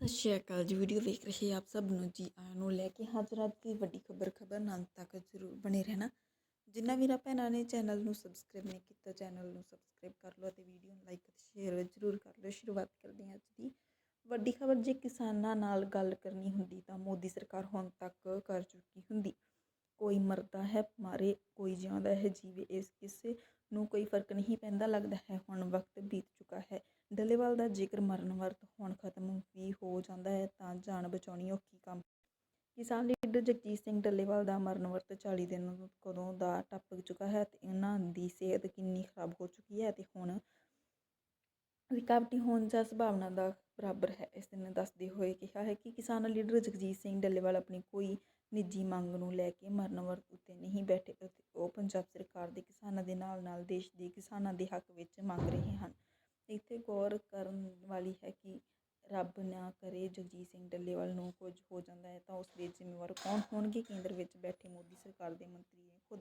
ਸਤਿ ਸ਼੍ਰੀ ਅਕਾਲ ਜੀ, ਵੀਡੀਓ ਵੇਖ ਰਹੇ ਆਪ ਸਭ ਨੂੰ ਜੀ, ਆਇਆਂ ਨੂੰ ਲੈ ਕੇ ਹਾਜ਼ਰ ਅੱਜ ਦੀ ਵੱਡੀ ਖਬਰ ਖਬਰ ਨਾਲ ਤੱਕ ਜ਼ਰੂਰ ਬਣੇ ਰਹਿਣਾ। ਜਿੰਨਾ ਵੀਰਾਂ ਭੈਣਾਂ ਨੇ ਚੈਨਲ ਨੂੰ ਸਬਸਕ੍ਰਾਈਬ ਨਹੀਂ ਕੀਤਾ, ਚੈਨਲ ਨੂੰ ਸਬਸਕ੍ਰਾਈਬ ਕਰ ਲਓ ਅਤੇ ਵੀਡੀਓ ਨੂੰ ਲਾਈਕ ਅਤੇ ਸ਼ੇਅਰ ਜ਼ਰੂਰ ਕਰ ਲਓ। ਸ਼ੁਰੂਆਤ ਕਰਦੇ ਹਾਂ ਅੱਜ ਦੀ। ਵੱਡੀ ਖਬਰ ਜੇ ਕਿਸਾਨਾਂ ਨਾਲ ਗੱਲ ਕਰਨੀ ਹੁੰਦੀ ਤਾਂ ਮੋਦੀ ਸਰਕਾਰ ਹੁਣ ਤੱਕ ਕਰ ਚੁੱਕੀ ਹੁੰਦੀ। ਕੋਈ ਮਰਦਾ ਹੈ, ਮਾਰੇ, ਕੋਈ ਜਿਉਂਦਾ ਹੈ, ਜੀਵੇ ਇਸ ਕਿਸੇ ਨੂੰ ਕੋਈ ਫ਼ਰਕ ਨਹੀਂ ਪੈਂਦਾ ਲੱਗਦਾ ਹੈ। ਹੁਣ ਵਕਤ ਬੀਤ ਚੁੱਕਾ ਹੈ। ਡੱਲੇਵਾਲ ਦਾ ਜੇਕਰ ਮਰਨ ਵਰਤ ਹੁਣ ਖਤਮ ਵੀ ਹੋ ਜਾਂਦਾ ਹੈ, ਤਾਂ ਜਾਨ ਬਚਾਉਣੀ ਔਖੀ ਕੰਮ। ਕਿਸਾਨ ਲੀਡਰ ਜਗਜੀਤ ਸਿੰਘ ਡੱਲੇਵਾਲ ਦਾ ਮਰਨ ਵਰਤ 40 ਦਿਨ ਕਦੋਂ ਦਾ ਟੱਪ ਚੁੱਕਾ ਹੈ ਤੇ ਇਹਨਾਂ ਦੀ ਸਿਹਤ ਕਿੰਨੀ ਖਰਾਬ ਹੋ ਚੁੱਕੀ ਹੈ ਤੇ ਹੁਣ ਰਿਕਵਰੀ ਹੋਣ ਜਾਂ ਸੰਭਾਵਨਾ ਦਾ ਬਰਾਬਰ ਹੈ। ਇਸ ਨੇ ਦੱਸਦੇ ਹੋਏ ਕਿਹਾ ਹੈ ਕਿ ਕਿਸਾਨ ਲੀਡਰ ਜਗਜੀਤ ਸਿੰਘ ਡੱਲੇਵਾਲ ਆਪਣੀ ਕੋਈ ਨਿੱਜੀ ਮੰਗ ਨੂੰ ਲੈ ਕੇ ਮਰਨ ਵਰਤ ਉੱਤੇ ਨਹੀਂ ਬੈਠੇ ਅਤੇ ਉਹ ਪੰਜਾਬ ਸਰਕਾਰ ਦੇ ਕਿਸਾਨਾਂ ਦੇ ਨਾਲ ਨਾਲ ਦੇਸ਼ ਦੇ ਕਿਸਾਨਾਂ ਦੇ ਹੱਕ ਵਿੱਚ ਮੰਗ ਰਹੇ ਹਨ। ਇੱਥੇ ਗੌਰ ਕਰਨ ਵਾਲੀ ਹੈ ਕਿ ਰੱਬ ਨਾ ਕਰੇ ਜਗਜੀਤ ਸਿੰਘ ਡੱਲੇਵਾਲ ਨੂੰ ਕੁਝ ਹੋ ਜਾਂਦਾ ਹੈ ਤਾਂ ਉਸ ਦੇ ਜ਼ਿੰਮੇਵਾਰ ਕੌਣ ਹੋਣਗੇ? ਕੇਂਦਰ ਵਿੱਚ ਬੈਠੇ ਮੋਦੀ ਸਰਕਾਰ ਦੇ ਮੰਤਰੀ ਖੁਦ